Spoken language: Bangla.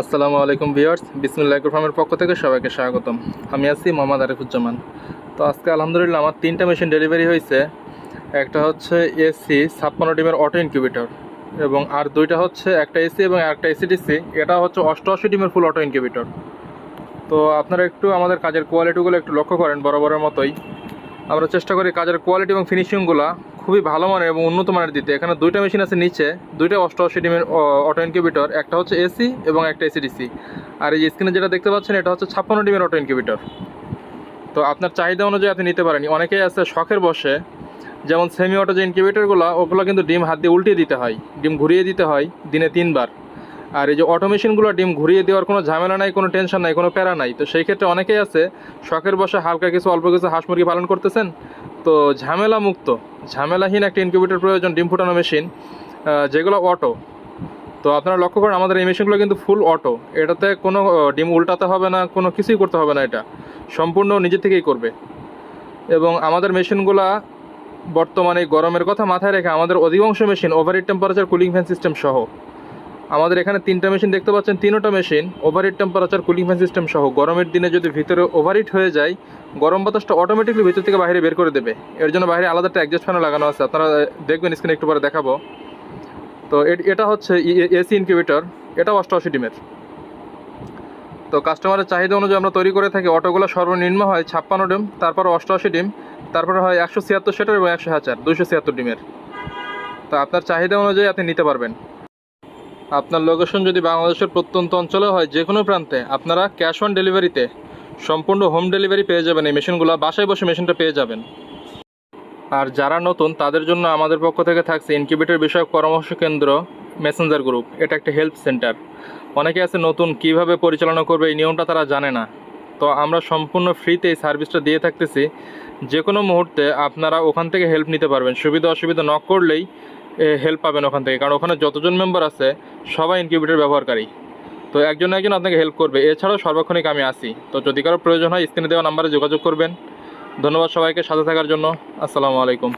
আসসালামু আলাইকুম ভিউয়ার্স বিসমুল্লাহ ফার্মের পক্ষ থেকে সবাইকে স্বাগতম। আমি আছি মোহাম্মদ আরিফুজ্জামান। তো আজকে আলহামদুলিল্লাহ আমার তিনটা মেশিন ডেলিভারি হয়েছে। একটা হচ্ছে এসি ছাপ্পান্ন ডিমের অটো ইনকিউবেটর এবং আর দুইটা হচ্ছে একটা এসি এবং একটা এসিডিসি এটা হচ্ছে অষ্টআশি ডিমের ফুল অটো ইনকিউবেটর তো আপনারা একটু আমাদের কাজের কোয়ালিটিগুলো একটু লক্ষ্য করেন বরাবরের মতোই। আমরা চেষ্টা করি কাজের কোয়ালিটি এবং ফিনিশিংগুলো খুবই ভালো মানের এবং উন্নত মানের দিতে। এখানে দুইটা মেশিন আছে নিচে, দুইটা অষ্টআশি ডিমের অটো ইনকিউবেটর একটা হচ্ছে এসি এবং একটা এসিডিসি আর এই স্ক্রিনে যেটা দেখতে পাচ্ছেন, এটা হচ্ছে ছাপ্পান্ন ডিমের অটো ইনকিউবেটর তো আপনার চাহিদা অনুযায়ী আপনি নিতে পারেন। অনেকেই আছে শখের বসে, যেমন সেমি অটো যে ইনকিউবেটরগুলো ওগুলো কিন্তু ডিম হাত দিয়ে উল্টিয়ে দিতে হয়, ডিম ঘুরিয়ে দিতে হয় দিনে তিনবার। আর এই যে অটো মেশিনগুলো ডিম ঘুরিয়ে দেওয়ার কোনো ঝামেলা নাই, কোনো টেনশন নাই, কোনো প্যারা নাই। তো সেই ক্ষেত্রে অনেকেই আছে, শখের বসে হালকা কিছু, অল্প কিছু হাঁস মুরগি পালন করতেছেন। তো ঝামেলা মুক্ত ঝামেলাহীন একটা ইনকিউবেটর প্রয়োজন ডিম ফুটানো মেশিন যেগুলো অটো তো আপনারা লক্ষ্য করেন, আমাদের এই মেশিনগুলো কিন্তু ফুল অটো এটাতে কোনো ডিম উল্টাতে হবে না, কোনো কিছুই করতে হবে না এটা। সম্পূর্ণ নিজে থেকেই করবে। এবং আমাদের মেশিনগুলা বর্তমানে গরমের কথা মাথায় রেখে আমাদের অধিকাংশ machine overheat temperature cooling fan system সহ। আমাদের এখানে তিনটা মেশিন দেখতে পাচ্ছেন, তিনোটা machine overheat temperature cooling fan system সহ। গরমের দিনে যদি ভিতরে ওভারহিট হয়ে যায়, গরম বাতাসটা অটোমেটিকলি ভিতর থেকে বাইরে বের করে দেবে। এর জন্য বাইরে আলাদা একটা অ্যাডজাস্ট ফ্যানও লাগানো আছে। আপনারা দেখবেন স্ক্রিনে একটু পরে দেখাবো। তো এটা হচ্ছে এসি ইনকিউবেটর এটাও অষ্টআশি ডিমের। তো কাস্টমারের চাহিদা অনুযায়ী আমরা তৈরি করে থাকি। অটোগুলো সর্বনিম্ন হয় ছাপ্পান্ন ডিম, তারপর অষ্টআশি ডিম, তারপরে হয় একশো ছিয়াত্তর সেটার এবং একশো হাজার দুশো ছিয়াত্তর ডিমের। তো আপনার চাহিদা অনুযায়ী আপনি নিতে পারবেন। আপনার লোকেশন যদি বাংলাদেশের প্রত্যন্ত অঞ্চলে হয় যে কোনো প্রান্তে আপনারা ক্যাশ অন ডেলিভারিতে সম্পূর্ণ হোম ডেলিভারি পেয়ে যাবেন। এই মেশিনগুলো বাসায় বসে মেশিনটা পেয়ে যাবেন। আর যারা নতুন, তাদের জন্য আমাদের পক্ষ থেকে থাকছে ইনকিউবেটর বিষয়ক পরামর্শ কেন্দ্র মেসেঞ্জার গ্রুপ এটা একটা হেল্প সেন্টার অনেকে আছে নতুন, কীভাবে পরিচালনা করবে, এই নিয়মটা তারা জানে না। তো আমরা সম্পূর্ণ ফ্রিতে এই সার্ভিসটা দিয়ে থাকতেছি। যে কোনো মুহূর্তে আপনারা ওখান থেকে হেল্প নিতে পারবেন। সুবিধা অসুবিধা নক করলেই হেল্প পাবেন ওখান থেকে। কারণ ওখানে যতজন মেম্বার আছে, সবাই ইনকিউবেটার ব্যবহারকারী। তো একজন একজন আপনাকে হেল্প করবে। এছাড়াও সর্বক্ষণিক আমি আসি তো যদি কারও প্রয়োজন হয় স্ক্রিনে দেওয়া নাম্বারে যোগাযোগ করবেন। ধন্যবাদ সবাইকে সাথে থাকার জন্য। আসসালামু আলাইকুম।